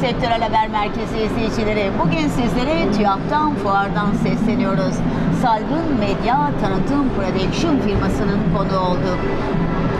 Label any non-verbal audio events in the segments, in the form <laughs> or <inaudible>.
Sektörel Haber Merkezi izleyicileri. Bugün sizlere TÜYAP'tan, fuardan sesleniyoruz. Saygın Medya Tanıtım Production firmasının konu olduk.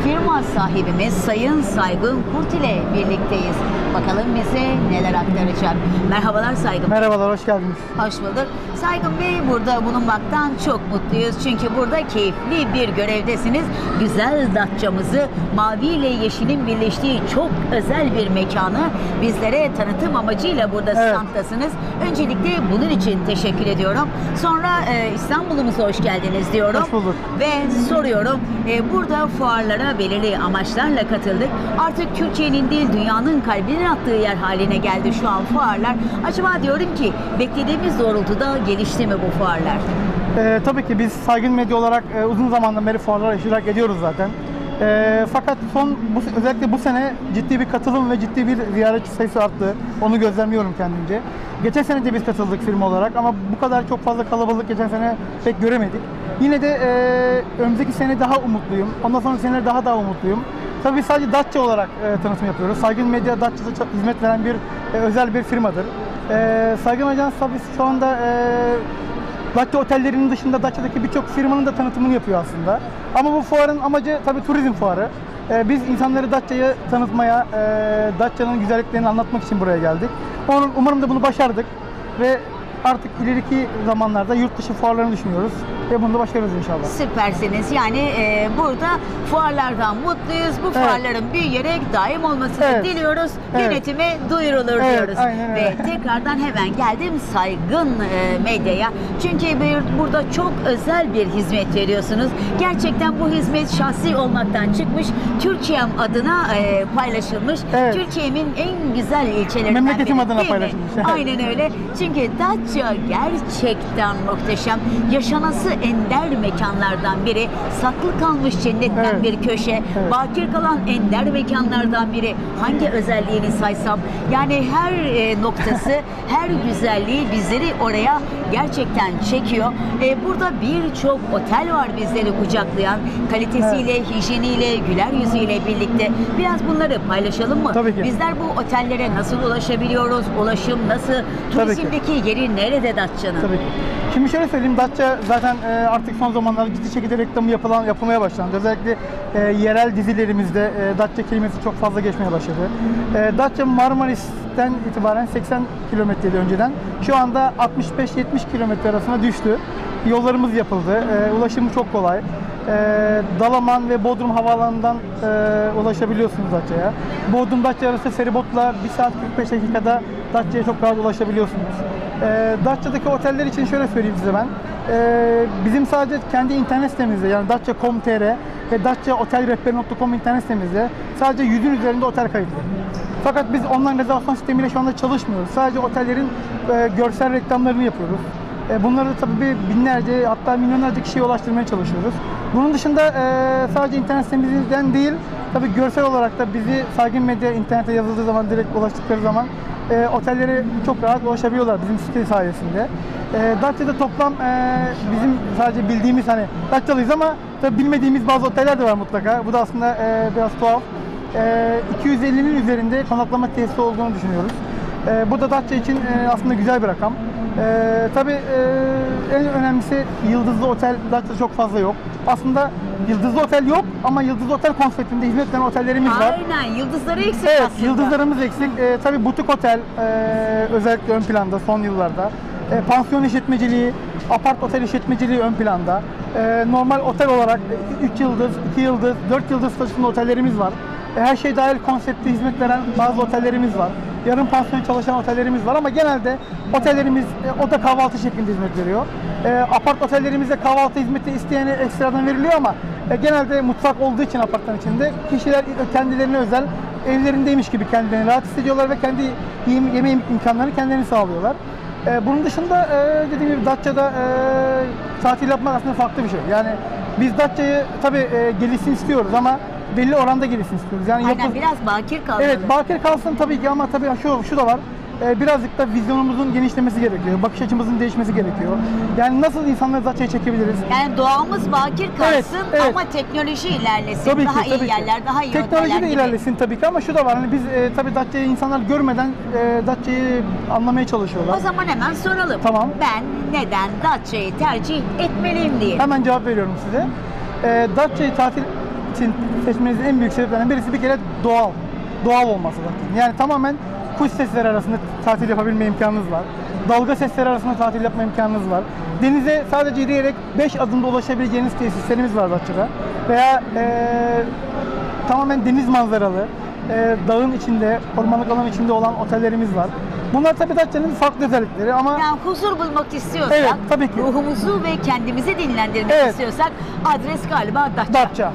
Firma sahibimiz Sayın Saygın Kurt ile birlikteyiz. Bakalım bize neler aktaracak. Merhabalar Saygın. Merhabalar, hoş geldiniz. Hoş bulduk. Saygın Bey burada bulunmaktan çok mutluyuz. Çünkü burada keyifli bir görevdesiniz. Güzel Datça'mızı mavi ile yeşilin birleştiği çok özel bir mekanı bizlere tanıtım amacıyla burada Evet. standtasınız. Öncelikle bunun için teşekkür ediyorum. Sonra e, İstanbul'umuza hoş geldiniz diyorum. Hoş bulduk. Ve soruyorum. e, burada fuarlara belirli amaçlarla katıldık. Artık Türkiye'nin değil dünyanın kalbinin attığı yer haline geldi şu an fuarlar. Acaba diyorum ki beklediğimiz doğrultuda gelişti mi bu fuarlar? Ee, tabii ki biz saygın medya olarak e, uzun zamandan beri fuarlara iştirak ediyoruz zaten. Ee, fakat son bu, özellikle bu sene ciddi bir katılım ve ciddi bir ziyaretçi sayısı arttı. Onu gözlemliyorum kendimce. Geçen sene de biz katıldık firma olarak ama bu kadar çok fazla kalabalık geçen sene pek göremedik. Yine de e, önümüzdeki sene daha umutluyum. Ondan sonra seneler daha daha umutluyum. Tabii biz sadece Datça olarak e, tanıtım yapıyoruz. Saygın Medya Datça'da ça- hizmet veren bir e, özel bir firmadır. E, Saygın Ajans tabii şu anda e, Datça otellerinin dışında Datça'daki birçok firmanın da tanıtımını yapıyor aslında. Ama bu fuarın amacı tabii turizm fuarı. Ee, biz insanları Datça'yı tanıtmaya, e, Datça'nın güzelliklerini anlatmak için buraya geldik. Onun- Umarım da bunu başardık ve artık ileriki zamanlarda yurt dışı fuarlarını düşünüyoruz ve bunu da başarırız inşallah. Süpersiniz. Yani e, burada fuarlardan mutluyuz. Bu fuarların büyüyerek daim olmasını Evet. diliyoruz. Evet. Yönetime duyurulur Evet, diyoruz. aynen öyle. Ve tekrardan hemen geldim saygın e, medyaya. Çünkü bir, burada çok özel bir hizmet veriyorsunuz. Gerçekten bu hizmet şahsi olmaktan çıkmış. Türkiye'm adına e, paylaşılmış. Evet. Türkiye'min en güzel ilçelerinden Memleketim biri, adına değil mi? paylaşılmış. Evet. Aynen öyle. Çünkü Datça gerçekten muhteşem. Yaşanası ender mekanlardan biri. Saklı kalmış cennetten Evet. bir köşe. Evet. Bakir kalan ender mekanlardan biri. Hangi özelliğini saysam yani her e, noktası, <laughs> her güzelliği bizleri oraya gerçekten çekiyor. E, burada birçok otel var bizleri kucaklayan. Kalitesiyle, hijyeniyle, güler yüzüyle birlikte. Biraz bunları paylaşalım mı? Tabii ki. Bizler bu otellere nasıl ulaşabiliyoruz? Ulaşım nasıl? Tabii ki. Turizmdeki yeri nerede Datça'nın? Tabii ki. Şimdi şöyle söyleyeyim, Datça zaten e, artık son zamanlarda ciddi şekilde reklamı yapılan, yapılmaya başlandı. Özellikle e, yerel dizilerimizde e, Datça kelimesi çok fazla geçmeye başladı. E, Datça Marmaris'ten itibaren 80 kilometreydi önceden. Şu anda 65-70 kilometre arasına düştü. Yollarımız yapıldı. E, ulaşımı çok kolay. E, Dalaman ve Bodrum havaalanından e, ulaşabiliyorsunuz Datça'ya. Bodrum Datça arası feribotla 1 saat 45 dakikada Datça'ya çok rahat ulaşabiliyorsunuz. E, Datça'daki oteller için şöyle söyleyeyim size ben. E, bizim sadece kendi internet sitemizde yani datça.com.tr ve datçaotelrehberi.com internet sitemizde sadece 100'ün üzerinde otel kayıtlı. Fakat biz online rezervasyon sistemiyle şu anda çalışmıyoruz. Sadece otellerin e, görsel reklamlarını yapıyoruz. E, bunları tabii bir binlerce hatta milyonlarca kişiye ulaştırmaya çalışıyoruz. Bunun dışında e, sadece internet sitemizden değil, tabii görsel olarak da bizi saygın medya internete yazıldığı zaman direkt ulaştıkları zaman e, otellere çok rahat ulaşabiliyorlar bizim site sayesinde. E, Datça'da toplam e, bizim sadece bildiğimiz hani Datçalıyız ama tabii bilmediğimiz bazı oteller de var mutlaka. Bu da aslında biraz tuhaf. E, 250'nin üzerinde konaklama tesisi olduğunu düşünüyoruz. Bu da Datça için aslında güzel bir rakam. E, tabii e, en önemlisi yıldızlı otel Datça'da çok fazla yok. Aslında yıldızlı otel yok ama yıldızlı otel konseptinde hizmet veren otellerimiz var. Aynen. Yıldızları eksik Evet, aslında. yıldızlarımız eksik. E, tabii butik otel e, özellikle ön planda son yıllarda. E, pansiyon işletmeciliği, apart otel işletmeciliği ön planda. E, normal otel olarak 3 yıldız, 2 yıldız, 4 yıldız statüsünde otellerimiz var. E, her şey dahil konseptli hizmet veren bazı otellerimiz var. Yarım pansiyon çalışan otellerimiz var ama genelde otellerimiz e, oda kahvaltı şeklinde hizmet veriyor. E, apart otellerimizde kahvaltı hizmeti isteyene ekstradan veriliyor ama e, genelde mutfak olduğu için apartman içinde kişiler kendilerine özel evlerindeymiş gibi kendilerini rahat hissediyorlar ve kendi yeme, yeme imkanlarını kendilerini sağlıyorlar. E, bunun dışında e, dediğim gibi Datça'da e, tatil yapmak aslında farklı bir şey. Yani biz Datça'yı tabii e, gelişsin istiyoruz ama belli oranda gelişsin istiyoruz. Yani Aynen yapı- biraz bakir kalmalı. Evet bakir kalsın tabii ki ama tabii şu şu da var. e, birazcık da vizyonumuzun genişlemesi gerekiyor. Bakış açımızın değişmesi gerekiyor. Yani nasıl insanları Datça'ya çekebiliriz? Yani doğamız bakir kalsın Evet, evet. ama teknoloji ilerlesin. Tabii daha ki, iyi tabii ki. yerler, daha iyi Teknoloji de gibi. ilerlesin tabii ki ama şu da var. Hani biz e, tabii Datça'yı insanlar görmeden e, Datça'yı anlamaya çalışıyorlar. O zaman hemen soralım. Tamam. Ben neden Datça'yı tercih etmeliyim diye. Hemen cevap veriyorum size. E, Datça'yı tatil için seçmenizin en büyük sebeplerinden birisi bir kere doğal. Doğal olması zaten. Yani tamamen kuş sesleri arasında tatil yapabilme imkanınız var. Dalga sesleri arasında tatil yapma imkanınız var. Denize sadece yürüyerek 5 adımda ulaşabileceğiniz tesislerimiz var Datça'da. Veya e, tamamen deniz manzaralı, e, dağın içinde, ormanlık alan içinde olan otellerimiz var. Bunlar tabii Datça'nın farklı özellikleri ama Yani huzur bulmak istiyorsak, Evet, tabii ki. ruhumuzu ve kendimizi dinlendirmek Evet. istiyorsak adres galiba Datça. Datça.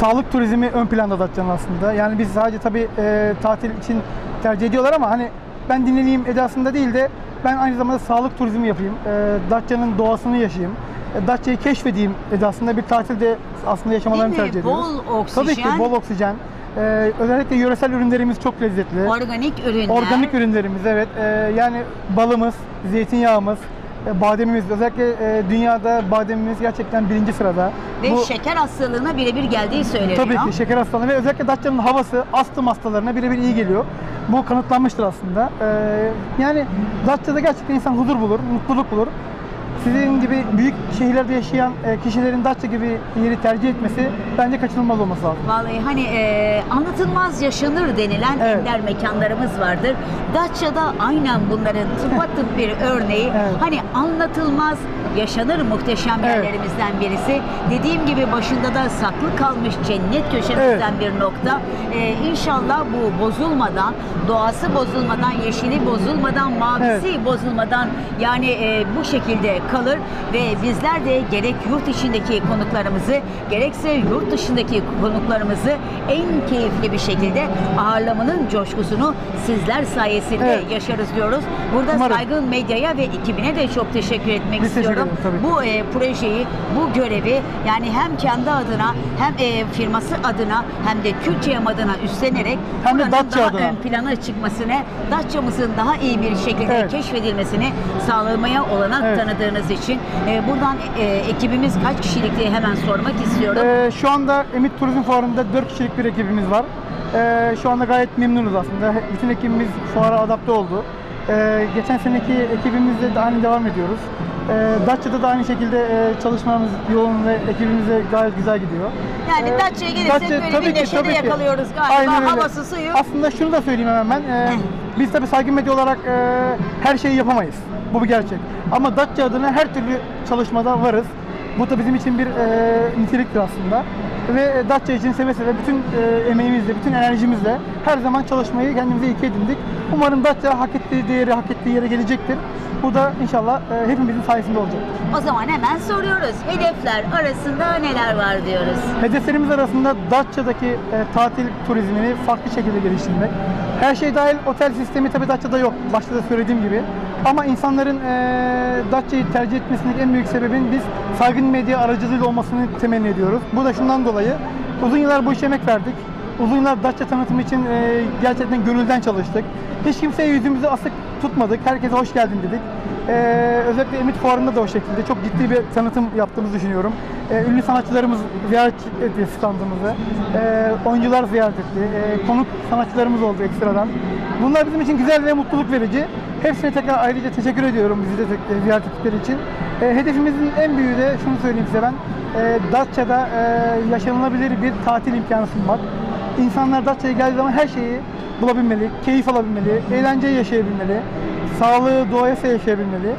Sağlık turizmi ön planda Datça'nın aslında. Yani biz sadece tabii e, tatil için tercih ediyorlar ama hani ben dinleneyim edasında değil de ben aynı zamanda sağlık turizmi yapayım. E, Datça'nın doğasını yaşayayım. E, Datça'yı keşfedeyim edasında bir tatilde aslında yaşamalarını tercih ediyoruz. Bol Tabii ki oksijen. bol oksijen. E, özellikle yöresel ürünlerimiz çok lezzetli. Organik ürünler. Organik ürünlerimiz evet. E, yani balımız, zeytinyağımız, e, bademimiz özellikle e, dünyada bademimiz gerçekten birinci sırada. Ve Bu- şeker hastalığına birebir geldiği söyleniyor. Tabii ki şeker hastalığı ve özellikle Datça'nın havası astım hastalarına birebir iyi geliyor. Bu kanıtlanmıştır aslında. Ee, yani Datça'da gerçekten insan huzur bulur, mutluluk bulur. Sizin gibi büyük şehirlerde yaşayan e, kişilerin Datça gibi yeri tercih etmesi bence kaçınılmaz olması lazım. Vallahi hani e, anlatılmaz yaşanır denilen Evet. ender mekanlarımız vardır. Datça'da aynen bunların tıpatıp <laughs> bir örneği. Evet. Hani anlatılmaz yaşanır muhteşem Evet. yerlerimizden birisi. Dediğim gibi başında da saklı kalmış cennet köşemizden bir nokta. E, inşallah bu bozulmadan, doğası bozulmadan, yeşili bozulmadan, mavisi bozulmadan yani e, bu şekilde kalır ve bizler de gerek yurt içindeki konuklarımızı gerekse yurt dışındaki konuklarımızı en keyifli bir şekilde ağırlamanın coşkusunu sizler sayesinde Evet. yaşarız diyoruz. Burada Umarım. Saygın Medya'ya ve ekibine de çok teşekkür etmek Biz teşekkür istiyorum. tabii ki. Bu e, projeyi, bu görevi yani hem kendi adına hem e, firması adına hem de Türkiye'm adına üstlenerek Hem de Datça daha adına. ön plana çıkmasını, Datça'mızın daha iyi bir şekilde Evet. keşfedilmesini sağlamaya olanak Evet. tanıdığınız için e, buradan e, ekibimiz kaç kişilik diye hemen sormak istiyorum. Ee, şu anda Emit Turizm Fuarı'nda 4 kişilik bir ekibimiz var. Ee, şu anda gayet memnunuz aslında. Bütün ekibimiz fuara adapte oldu. Ee, geçen seneki ekibimizle de aynı devam ediyoruz. Ee, Datça'da da aynı şekilde e, çalışmamız yoğun ve ekibimiz de gayet güzel gidiyor. Yani Ee, Datça'ya gelirsek böyle tabii bir ki, neşe de tabii ki. yakalıyoruz galiba. Aynen öyle. Havası, suyu. Aslında şunu da söyleyeyim hemen ben. Ee, biz tabii saygın medya olarak e, her şeyi yapamayız. Bu bir gerçek. Ama Datça adına her türlü çalışmada varız. Bu da bizim için bir e, niteliktir aslında. Ve Datça için seve seve bütün e, emeğimizle, bütün enerjimizle her zaman çalışmayı kendimize ilke edindik. Umarım Datça hak ettiği değeri, hak ettiği yere gelecektir. Bu da inşallah e, hepimizin sayesinde olacaktır. O zaman hemen soruyoruz. Hedefler arasında neler var diyoruz. Hedeflerimiz arasında Datça'daki e, tatil turizmini farklı şekilde geliştirmek. Her şey dahil otel sistemi tabii Datça'da yok. Başta da söylediğim gibi. Ama insanların e, Datça'yı tercih etmesinin en büyük sebebin biz saygın medya aracılığıyla olmasını temenni ediyoruz. Bu da şundan dolayı. Uzun yıllar bu işe emek verdik. Uzun yıllar Datça tanıtımı için e, gerçekten gönülden çalıştık. Hiç kimseye yüzümüzü asık tutmadık. Herkese hoş geldin dedik. Ee, özellikle Emit Fuarı'nda da o şekilde çok ciddi bir tanıtım yaptığımızı düşünüyorum. Ee, ünlü sanatçılarımız ziyaret etti standımızı. Ee, oyuncular ziyaret etti. Ee, konuk sanatçılarımız oldu ekstradan. Bunlar bizim için güzel ve mutluluk verici. Hepsine tekrar ayrıca teşekkür ediyorum bizi de tek- ziyaret ettikleri için. Ee, hedefimizin en büyüğü de şunu söyleyeyim size ben. Ee, Datça'da e, yaşanılabilir bir tatil imkanı sunmak. İnsanlar Datça'ya geldiği zaman her şeyi bulabilmeli, keyif alabilmeli, eğlenceyi yaşayabilmeli, sağlığı, doğaya yaşayabilmeli.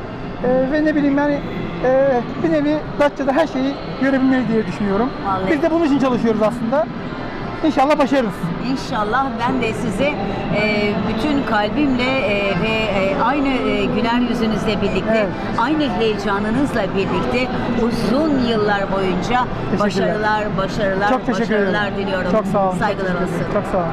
Ee, ve ne bileyim yani e, bir nevi Datça'da her şeyi görebilmeli diye düşünüyorum. Vallahi. Biz de bunun için çalışıyoruz aslında. İnşallah başarırız. İnşallah ben de size e, bütün kalbimle e, ve e, aynı e, güler yüzünüzle birlikte, Evet. aynı heyecanınızla birlikte uzun yıllar boyunca başarılar, başarılar, Çok teşekkür ederim. başarılar diliyorum. Çok sağ olun. Saygılar olsun. Çok sağ olun.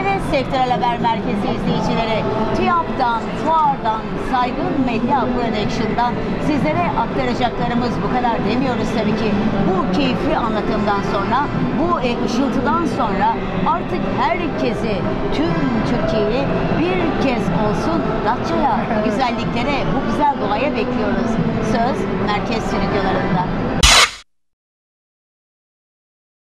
Evet Sektörel Haber Merkezi izleyicileri, TÜYAP'tan, Fuar'dan, Saygın Medya Production'dan sizlere aktaracaklarımız bu kadar demiyoruz tabii ki. Bu keyifli anlatımdan sonra, bu e, ışıltıdan sonra artık herkesi, tüm Türkiye'yi bir kez olsun Datça'ya, güzelliklere, bu güzel doğaya bekliyoruz. Söz Merkez Stüdyolarında.